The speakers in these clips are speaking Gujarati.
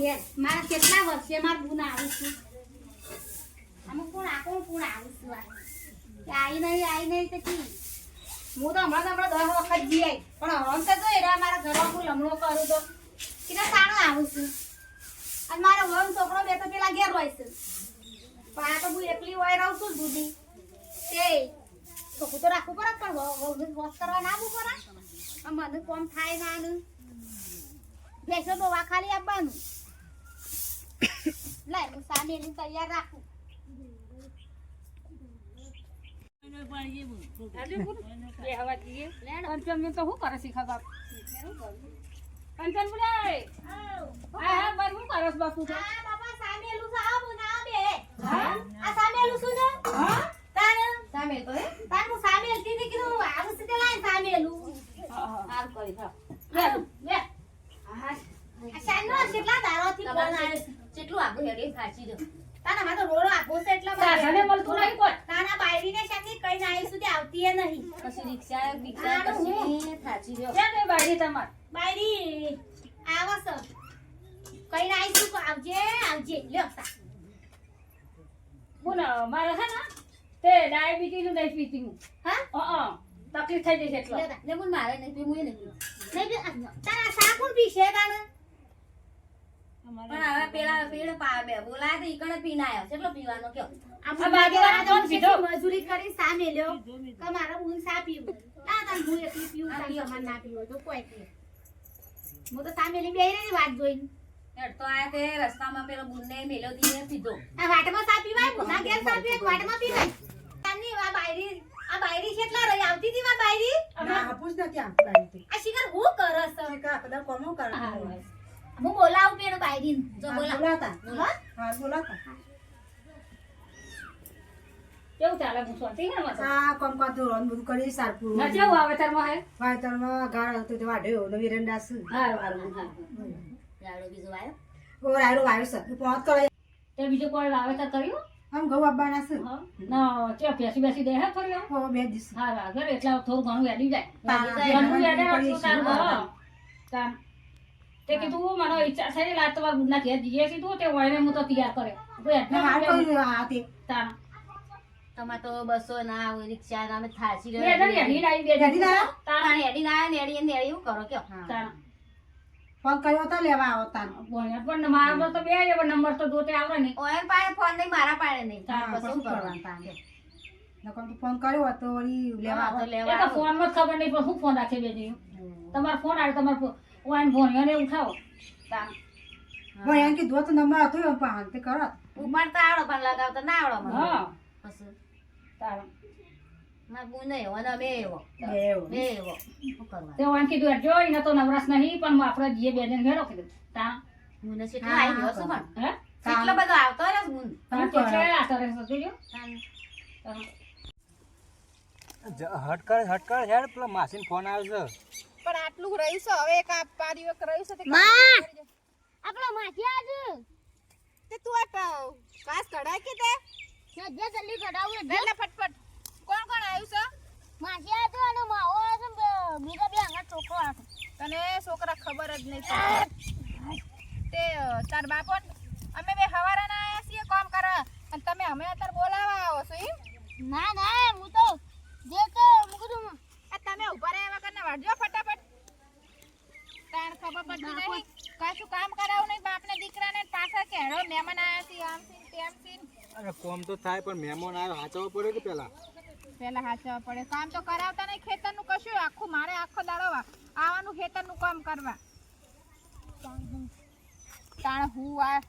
ઘેર મારા કેટલા વર્ષે મારા બુન આવું છું? આમાં કોણ આ કોણ કોણ આવું છું આ? આઈ નહીં આવી નહીં તો કી? હું તો હમણાં હમણાં દસ વખત જઈ પણ હમ તો જો એરા મારા ઘરમાં હું લમણો કરું તો. કિના તાણું આવું છું. અને મારો છોકરો બે તો પેલા ઘેર હોય છે. પણ આ તો હું એકલી હોય રહું છું દૂધી. તે ચોખ્ખું તો રાખવું પડે પણ વોશ કરવા ના આવવું પડે. મને કોમ થાય ના બેસો તો વાખાલી ખાલી આપવાનું. એની તૈયાર રાખું. કંચન તો શું કરે શીખા બાપ કંચન બોલે હા હા બર કરસ બાપુ હા બાપા સામે એલું છે આવો ના આવે હા? આ સામે એલું છું ને હા તાણ સામે તો હે તાણ હું સામે એલતી હતી કીધું આવું છે તે લાય સામે એલું હા, હા. હાલ કરી હા લે, લે. આ શાનનો કેટલા દારોથી ફોન તમારે આવે છે. કેટલું આગળ હેડી સાચી દો તાણ અમારે તો રોડો આખો છે એટલા સાસને મળતું નહીં કોઈ તાના બાયરીને શાનની કઈ ના આવી સુધી આવતી એ નહીં પછી રિક્ષા બિક્ષા પછી થાચી દો ક્યાં ગઈ બાયડી તમાર? બાયરી આવો છો કઈ ના આવીશું તો આવજે આવજે. લ્યો તા. મારે છે ને તે ડાયાબિટીસનું નહીં પીતી હું. હા? હા તકલીફ થઈ જશે એટલે. મારે નહીં પીવું એ નહીં તારા પીશે પણ હવે પેલા પેડ પા બે બોલાય તો ઈકણે પીને આવ્યો કેટલો પીવાનો કયો? આ આ? મજૂરી કરી સામે લ્યો. તમારો મારા બુન સા પીવું ના હું એકલી પીવું હા, તાન ના પીવો તો કોઈ હું તો સા મેલી બેહી રહી વાત જોઈને. તો આયા તે રસ્તામાં પેલો બુનને મેલ્યો દીને પીધો આ વાટમાં સા પીવાય મુના ઘેર સા પીવાય વાટમાં પીવાય તાની આ બાયરી આ બાયરી કેટલા રહી? આવતી હતી વા બાયરી? આ શિખર હું કરસ. હું બોલાવું પેલો બાયરી જો બોલા હા? કેવું ચાલે હું સોતી ને મત આ કોમકાજ ધોરણ બધું કરી સારપુર. ના કેવું વાવેતરમાં હે? વાયતરમાં ગાળ હતો તે વાઢ્યો ને વિરંડા છે હારું હારું હારું. રાડો બીજો આયો ઓ રાયરો વાયો છે. પહોંચ કરે તે બીજું કોઈ વાવેતર કર્યું? આમ ઘઉં આપવાના છે. ના ત્યાં બેસી બેસી દે હે ફર્યો? હો બે દિવસ. હા આગળ એટલે થોડું ઘણું એડી જાય. ઘણું એડે છે. હા. તાર. તે કીધું મને ઈચ્છા થઈ લાત તમારા ગુના ઘેર જઈએ. કીધું તે વયને હું તો તૈયાર કરે. કોઈ એટલા આ તે. તાર. તમારે તો બસો ના રિક્ષા ના અમે થાચી બે હેડી લાવી, હેડી લાવ્યા? તાર. હેડી ના ને હેડી ને એવું કરો કે તાર. ફોન કર્યો તો લેવા આવો પણ મારા તો બે એવો નંબર તો જોતે આવે નહીં. ઓયન પાડે ફોન નહીં મારા પાડે નહીં. તાર શું કરવાનું? કરવાનું? નકર તો ફોન કર્યો હોત તો લેવા તો લેવા તો આવો. ફોનમાં જ ખબર નહીં પણ હું ફોન રાખી બે તમારો ફોન આવે તમારો ફો- વાન ભણ્યો ને ઉઠાવો. તાર. ભાઈ એમ કે તો નંબર હતો એમ તે આવડો પણ લગાવતા ના આવડો મને. હા. પછી? તાર. મારા બુન એવો ને અમે એવો એવું. બે એવો શું કરવાનું તે વાન કીધું હેડ જો એને તો નવરાશ નહીં પણ આપણે જઈએ બે જણ ઘેરો કીધું તાર. બુને કેટલો હા, આવી ગયો છું પણ હે કેટલો બધો આવતો રહ્યો બુન તમે તાર કેટલે આ કરે છે જોજો તાન. તાર. જ- હટકળ હટકળ હેડ પેલા માસીન ફોન આવ્યો છે પણ આટલું રહીશ હવે એક આ પારી વખત રહ્યું છે તે માં! આપણો માથી આજ તે તું આ કાસ કઢાય કે તે જલ્દી જલ્દી કઢાવું વેલા ફટફટ. કોણ કોણ આવ્યું છે? માથી આજ અને માવો આવે છે બીજા બે આંગા છોકરો આવે તને છોકરા ખબર જ નહીં. તે તાર બાપો અમે બે હવારાના છીએ કામ કરવા. અને તમે અમે અત્યારે બોલાવા આવો છો એમ ના ના હું તો જે તો હું કીધું આ તમે ઊભા રહ્યા વગર ના વાળજો ફટાફટ. તાણ ખબર પડતી નહીં. કશું કામ કરાવું નહીં બાપને દીકરાને પાછા કેળો મહેમાન આયા છીએ આમ. અરે કોમ તો થાય પણ મહેમાન આવ્યો હાચવવો પડે કે પેલા? પેલા હાચવા પડે. કામ તો કરાવતા નહીં ખેતરનું કશું આખું મારે આખો દાડો આવવાનું આવવાનું ખેતરનું કામ કરવા. તાણ હું આ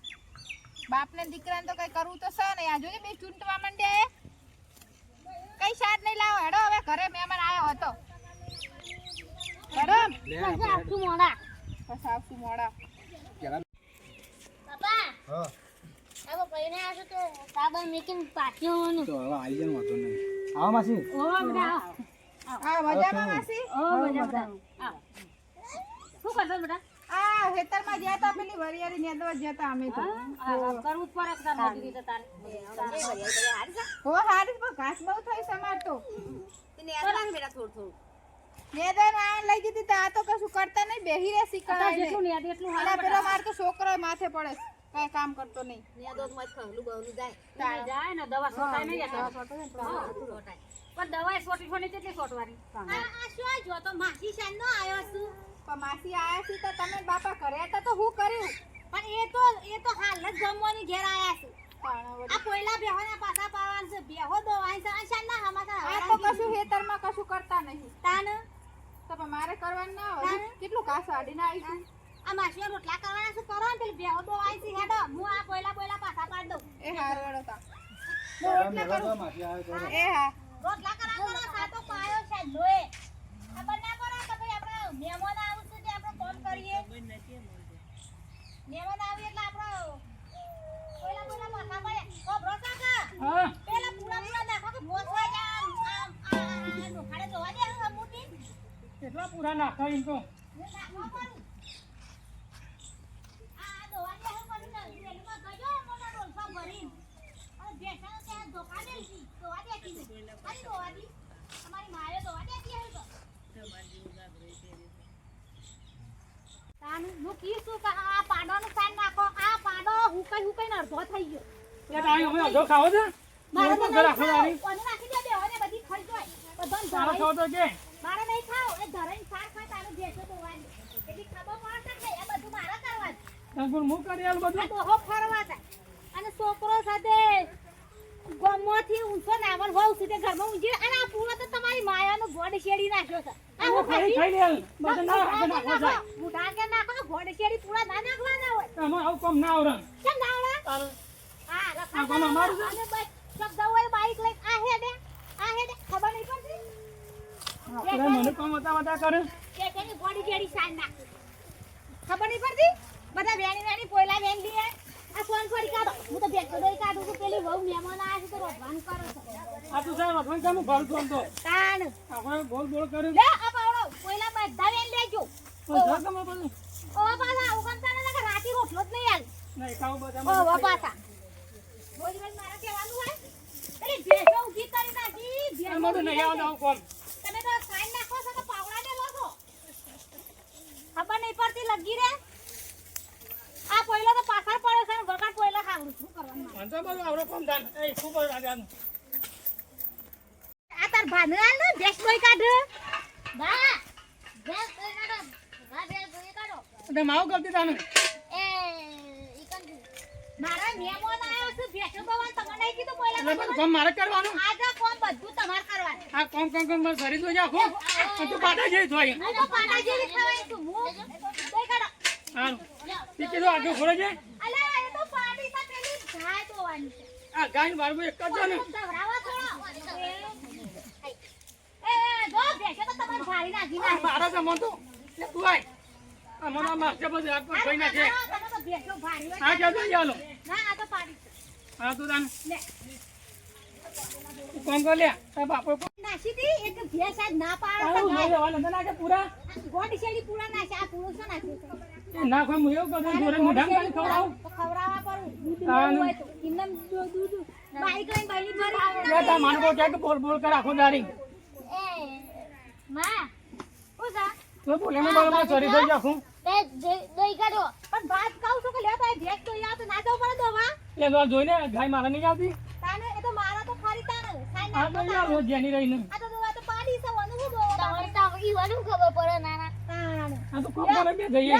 બાપને દીકરાને તો કઈ કરવું તો છે નહીં. આ જોજે બે ચૂંટવા માંડ્યા એ. કઈ શાક નહીં લાવો. હેડો હવે ઘરે મહેમાન આવ્યો હતો. હેડો. લે પછી મોડા. બસ આવશું મોડા. પપ્પા હા. હવે પૈને આવશો તો સાબર મેકિંગ પાછી આવવાનું તો હવે આવી જાય વાંધો નહીં. આવો માસી. ઓ બેટા આ મજામાં માસી? ઓ મજા શું કરતો બેટા આ ખેતરમાં ગયા તા પેલી વરિયાળી નેદવા ગયા તા અમે તો. કરવું તારે. હારી પણ ઘાસ બહુ થઈ છે અમાર તો. બેટા થોડું થોડું. નેદર આણ લઈ જતી તો આ તો કશું કરતા નહીં બેહી રહે શીખવાય જેટલું નેદ એટલું અલા પેલો માર તો છોકરો માથે પડે. છે. કાંઈ કામ કરતો નહીં. જાય. ને દવા. પણ દવા સોટી સોટી કેટલી છોટવાની આ આ શું જો તો માસી આયો છું. પણ માસી આયા છે તો તમે બાપા કર્યા હતા તો હું કર્યું? પણ એ તો એ તો હાલ જ જમવાની ઘેર આયા છે. આ કોયલા બેહોના પાછા પાવાન છે. બેહો દવાઈ છે. આ તો કશું ખેતરમાં કશું કરતા નહીં. તાન તો મારે કરવાનું ના હોય. કેટલું કાસ આડીને આવીશું? આ માસીઓ રોટલા કરવાના છે? કરો ને પેલી બેહો આવી છે હેડો. હું આ કોયલા કોયલા પાછા પાડ દઉં. એ હાર વળો તા. મેળો તો માસી આવે તો. એ હા. રોટલા કરા કરો સાતો પાયો છે લોએ આ ના કરો તો ભાઈ આપણે મહેમાન આવું છે તે આપણે કોમ કરીએ? મહેમાન આવી એટલે આપણો કોયલા કોયલા પાછા પડે ઓ બ્રો કાકા. હા. પેલા પૂરા પૂરા નાખો કે મોસ હોય છે આમ આમ આ નોખાડે જોવા દે મોટી કેટલા પૂરા નાખો એમ તો. ને નાખવા પડું આ દોવા દે હવે પછી રેલમાં ગયો મોટા ડોલફા ભરીને અને બેઠા ત્યાં ધોકા દેલતી દોવા દેતી અરે દોવા દી અમારી માએ દોવા દેતી હવે તો તાનું હું કીધું આ પાડોનું સાઈન નાખો. આ પાડો હુકાઈ હુકાઈને અડધો થઈ ગયો. એ તારી અમે અડધો ખાવો છે? મારે તો રાખો તારી. કોને નાખી દે? બેહોને બધી ખાઈ જાય. બધાને ધરાઈ- ખાવો તો કે. મારે નહીં ખાવ. એ ધરાઈને શાક ખાય તારું ભેંસો બોવાની એટલી ખબર પડે કે એ બધું મારા કરવાનું પણ હું કરી આલું ફરવા જાય. અને છોકરો સાથે ગમોથી ઊંચો નાવર હોવ સુધી ઘરમાં ઊંઘી અને આ પૂરો તો તમારી માયાનો ગોડ શેડી નાખ્યો છે. આ હું ખાઈ ખાઈ લે બધું ના નાખો છે બુઢા કે નાખો ગોડ શેડી પૂરા ના નાખવાના હોય. આમાં આવું કામ ના આવરણ કેમ ના આવરણ હા લખા કોણ મારું અને બસ શબ્દ હોય બાઈક લઈ આ હેડે આ હેડે ખબર નહીં પડતી? આપણે મને કામ હતા હતા કરે. કે કે ગોડી શેડી સાઈ નાખ. ખબર નહીં પડતી? બધા વેણી વેણી પોયલા વેણ લીએ આ ફોન ફરી કાઢો. હું તો બેઠો દઈ કાઢું છું. પેલી વહુ મહેમાન આવ્યા છે તો રોધવાનું કરો છો. આ તું સાહેબ અથવા કામ ભરું છું આમ તો? તાણ. આપણે બોલ બોલ કર્યું લે આ પાવડો. કોઈલા બધા વેણ લેજો. પણ જા તમે. ઓ પાછા ઉગમતા ને કે રાતી રોટલો જ નહીં આલ નહીં ખાવું બધા ઓ મને રોજ રોજ મારા કહેવાનું હોય. પેલી ભેંસો ઊભી કરી નાખી. ભેંસો નહીં આવડે તમે તો સાઈન નાખો છો તો પાવડા ને લો છો? ખબર નહીં પડતી લગી રે આ પોઈલો તો પાછળ પડ્યો છે ને વગર પોઈલો ખાવડું શું બધું કામ દાન એ આ તાર ભાને આલ ને ભેંસ કાઢ. બા ભેંસ દોઈ કાઢો. બા કાઢો. માવું એ ઈકન મારા મહેમાન આવ્યો છે ભેંસો દોવા તમને કીધું પોઈલા એટલે બધું મારે કરવાનું? આજે કોમ બધું તમારે કરવાનું. આ કામ કામ કામ મારે શરીર તો આખું તું જેવી થોય પાડા જેવી હું કાઢો. ઈ કીધું આગળ અલા એ તો પાડી સાથે પેલી ગાય દોવાની છે આ ગાય મારું એક જ છે ને. મારા જમણ તો. તું આય. આ મને આ માથે બધું હાથ પર ધોઈ નાખે તમે તો ભેંસો ભારી હોય. આ ક્યાં જોઈ આલો ના આ તો પાડી છે. હા તું તાન. લે કોમ કર લે. તારા બાપો નાસી દી એક ભેસ આજ ના પાડે પૂરા. ગોડી શેડી પૂરા નાસી આ પૂરો છે છે? એ ના કોઈ એવું કરું જોડે મોઢામાં પાણી ખવડાવું તો પડું. દૂધ હા, લેવું ને. હોય તો. એમને દૂધ- દૂધ- બાઈક લઈને બૈરી ભરી લે તાર માનવો ક્યાં કે બોલ બોલ કર આખો દાડી એ માં શું તો બોલે ને બરાબર શરીર થઈ આખું તે દઈ- દઈ કાઢો. પણ વાત કહું છું કે લે તો તો યા તો ના જવું પડે દોવા. એ તો જોઈને ગાય મારા નહીં આવતી તાને એ તો મારા તો ખરી તાને. સાઈ આ રોજ જેની રહીને આ તો દોવા તો પાડી છે વાનું દોવા તમારે તો ઈવાનું ખબર પડે નાના આ તો કોમ કરે બે જઈએ